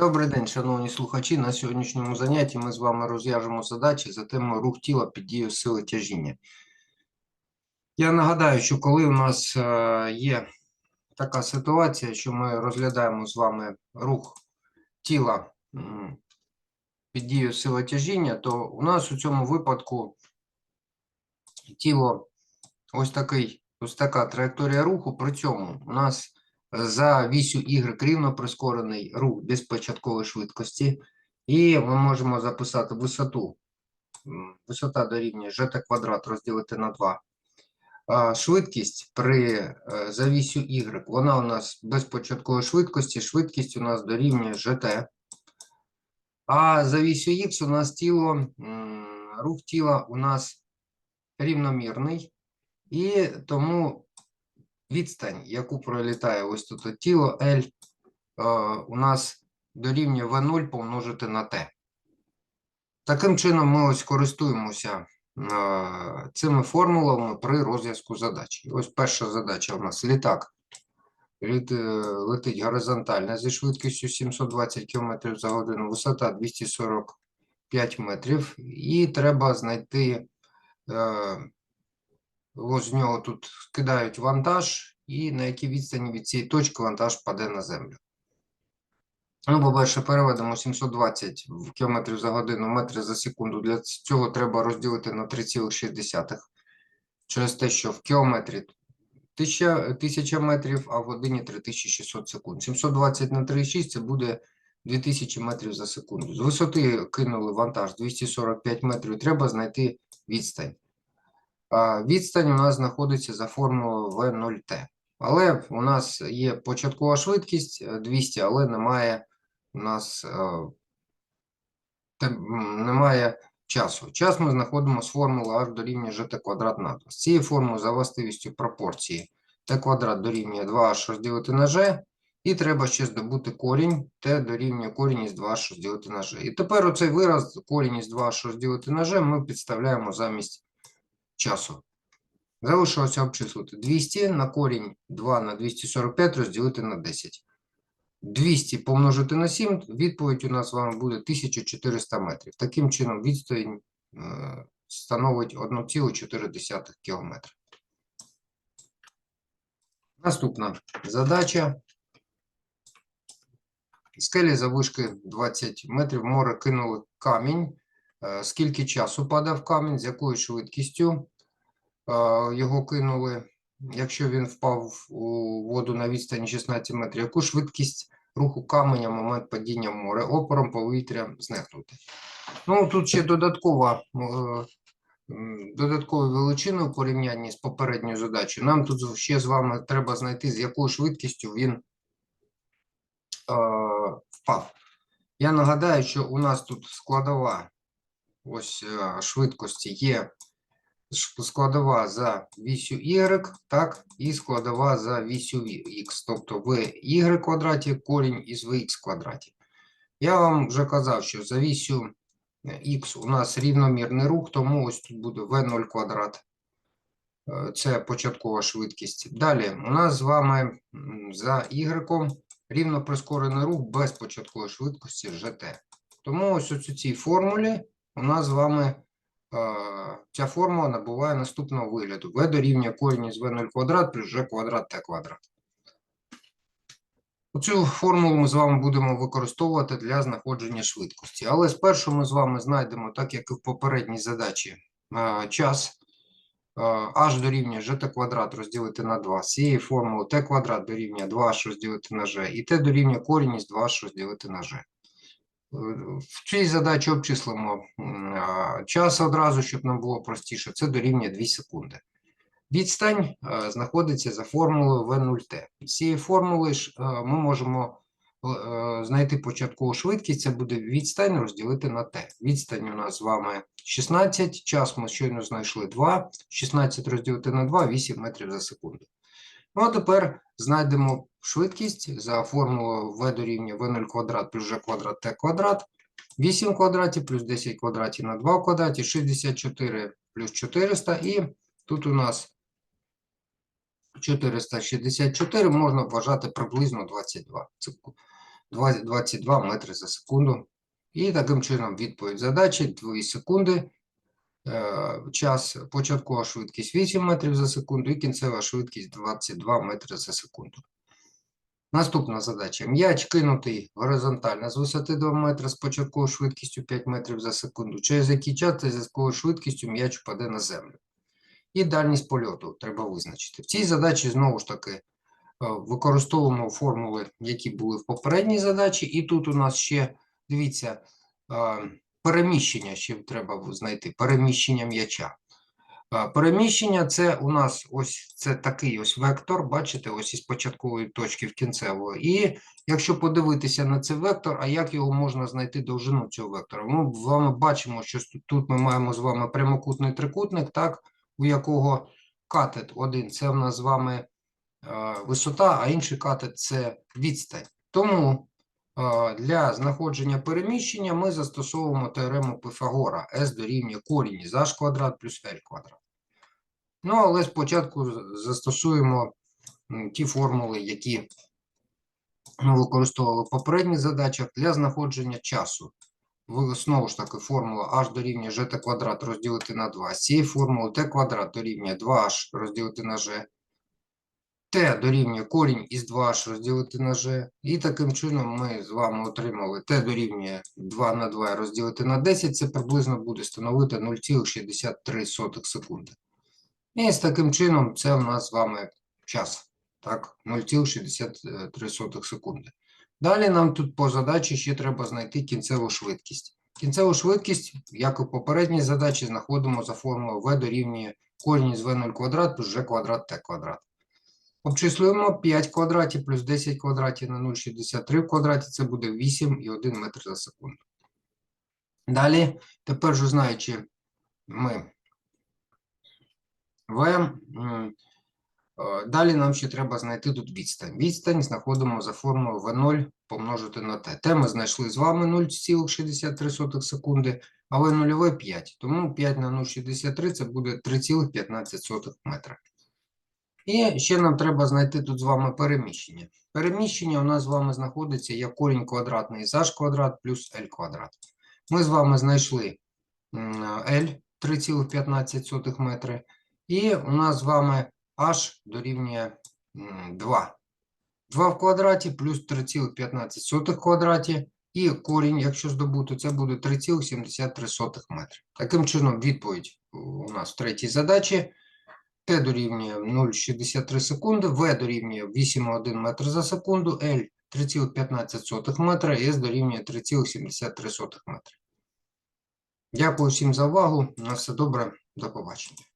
Добрий день, шановні слухачі. На сьогоднішньому занятті ми з вами розв'яжемо задачі за темою рух тіла під дією сили тяжіння. Я нагадаю, що коли у нас е, є така ситуація, що ми розглядаємо з вами рух тіла під дією сили тяжіння, то у нас у цьому випадку тіло ось такий, ось така траєкторія руху. При цьому у нас за вісю Y рівно прискорений рух без початкової швидкості. І ми можемо записати висоту. Висота дорівнює жт квадрат розділити на 2. Швидкість при е, за вісю Y, вона у нас без початкової швидкості, швидкість у нас дорівнює жт. А за вісю Х у нас тіло, рух тіла у нас рівномірний. І тому відстань, яку пролітає ось тут тіло L, е, у нас дорівнює V0 помножити на T. Таким чином, ми ось користуємося е, цими формулами при розв'язку задач. Ось перша задача у нас літак е, летить горизонтально зі швидкістю 720 км за годину, висота 245 метрів, і треба знайти. З нього тут скидають вантаж, і на якій відстані від цієї точки вантаж паде на землю. Ну, по-перше, переведемо 720 км за годину, метри за секунду. Для цього треба розділити на 3,6. Через те, що в кілометрі 1000, 1000 метрів, а в годині 3600 секунд. 720 на 3,6 це буде 2000 метрів за секунду. З висоти кинули вантаж 245 метрів. Треба знайти відстань. Відстань у нас знаходиться за формулою V0T. Але у нас є початкова швидкість е, 200, але немає у нас е, немає часу. Час ми знаходимо з формули h дорівнює gt квадрат на 2. З цієї формули за властивістю пропорції t квадрат дорівнює 2h розділити на g, і треба ще здобути корінь t дорівнює корінь із 2h розділити на g. І тепер оцей вираз корінь із 2h розділити на g ми підставляємо замість часу. Залишилося обчислити 200 на корінь 2 на 245 розділити на 10. 200 помножити на 7, відповідь у нас з вами буде 1400 метрів. Таким чином, відстань е, становить 1,4 км. Наступна задача. Скелі завишки 20 метрів море кинули камінь. Е, Скільки часу падав камінь, з якою швидкістю е, його кинули, якщо він впав у воду на відстані 16 метрів, яку швидкість руху каменя в момент падіння в море, опором повітря знехнути. Ну, тут ще додаткова, е, м, додатковою величиною в порівнянні з попередньою задачею. Нам тут ще з вами треба знайти, з якою швидкістю він впав. Я нагадаю, що у нас тут складова ось е, швидкості є складова за вісю y, так, і складова за вісю x, тобто в y квадраті корінь із vx квадраті. Я вам вже казав, що за вісю x у нас рівномірний рух, тому ось тут буде v0 квадрат. Е, Це початкова швидкість. Далі у нас з вами за y рівно прискорений рух без початкової швидкості gt. Тому ось у цій формулі у нас з вами е, ця формула набуває наступного вигляду. v дорівнює корінь із v0 квадрат плюс g квадрат t квадрат. Цю формулу ми з вами будемо використовувати для знаходження швидкості. Але спершу ми з вами знайдемо, так як і в попередній задачі, е, час е, h дорівнює gt квадрат розділити на 2. З цієї формули t квадрат дорівнює 2h розділити на g, і t дорівнює корінь із 2h розділити на g. В цій задачі обчислимо час одразу, щоб нам було простіше. Це дорівнює 2 секунди. Відстань е, знаходиться за формулою V0T. З цієї формули ж е, ми можемо е, знайти початкову швидкість, це буде відстань розділити на T. Відстань у нас з вами 16, час ми щойно знайшли 2, 16 розділити на 2, 8 метрів за секунду. Ну, а тепер знайдемо швидкість за формулою v дорівнює v0 квадрат плюс g квадрат t квадрат. 8 квадратів плюс 10 квадратів на 2 квадраті, 64 плюс 400. І тут у нас 464 можна вважати приблизно 22. Це 22 метри за секунду. І таким чином відповідь задачі 2 секунди. е, Час, початкова швидкість 8 метрів за секунду і кінцева швидкість 22 метри за секунду. Наступна задача. М'яч кинутий горизонтально з висоти 2 метри з початковою швидкістю 5 метрів за секунду. Через який час та зв'язковою швидкістю м'яч впаде на землю. І дальність польоту треба визначити. В цій задачі знову ж таки е, використовуємо формули, які були в попередній задачі. І тут у нас ще, дивіться, е, переміщення ще треба знайти. Переміщення м'яча. Переміщення це у нас ось це такий ось вектор, бачите, ось із початкової точки в кінцеву. І якщо подивитися на цей вектор, а як його можна знайти довжину цього вектора? Ми з вами бачимо, що тут ми маємо з вами прямокутний трикутник, так, у якого катет один це в нас з вами висота, а інший катет це відстань. Тому для знаходження переміщення ми застосовуємо теорему Пифагора S дорівнює корінь із h квадрат плюс L квадрат. Ну, але спочатку застосуємо ті формули, які ми використовували в попередніх задачах для знаходження часу. Знову ж таки формула h дорівнює gt квадрат розділити на 2. З цієї формули t квадрат дорівнює 2h розділити на g. t дорівнює корінь із 2h розділити на g. І таким чином ми з вами отримали t дорівнює 2 на 2 розділити на 10. Це приблизно буде становити 0,63 секунди. І з таким чином це в нас з вами час. Так, 0,63 секунди. Далі нам тут по задачі ще треба знайти кінцеву швидкість. Кінцеву швидкість, як і в попередній задачі, знаходимо за формулою v дорівнює корінь з v0 квадрат плюс g квадрат t квадрат. Обчислюємо 5 квадратів плюс 10 квадратів на 0,63 в квадраті, це буде 8,1 метр за секунду. Далі, тепер вже знаючи ми В. е, Далі нам ще треба знайти тут відстань. Відстань знаходимо за формулою V0 помножити на t. T ми знайшли з вами 0,63 секунди, а V0 5. Тому 5 на 0,63 це буде 3,15 метра. І ще нам треба знайти тут з вами переміщення. Переміщення у нас з вами знаходиться як корінь квадратний з h квадрат плюс L квадрат. Ми з вами знайшли L 3,15 метри. І у нас з вами h дорівнює 2. 2 в квадраті плюс 3,15 в квадраті. І корінь, якщо здобути, це буде 3,73 метри. Таким чином, відповідь у нас в третій задачі. Т дорівнює 0,63 секунди, В дорівнює 8,1 метр за секунду, L 3,15 метра, С дорівнює 3,73 метра. Дякую всім за увагу. На все добре. До побачення.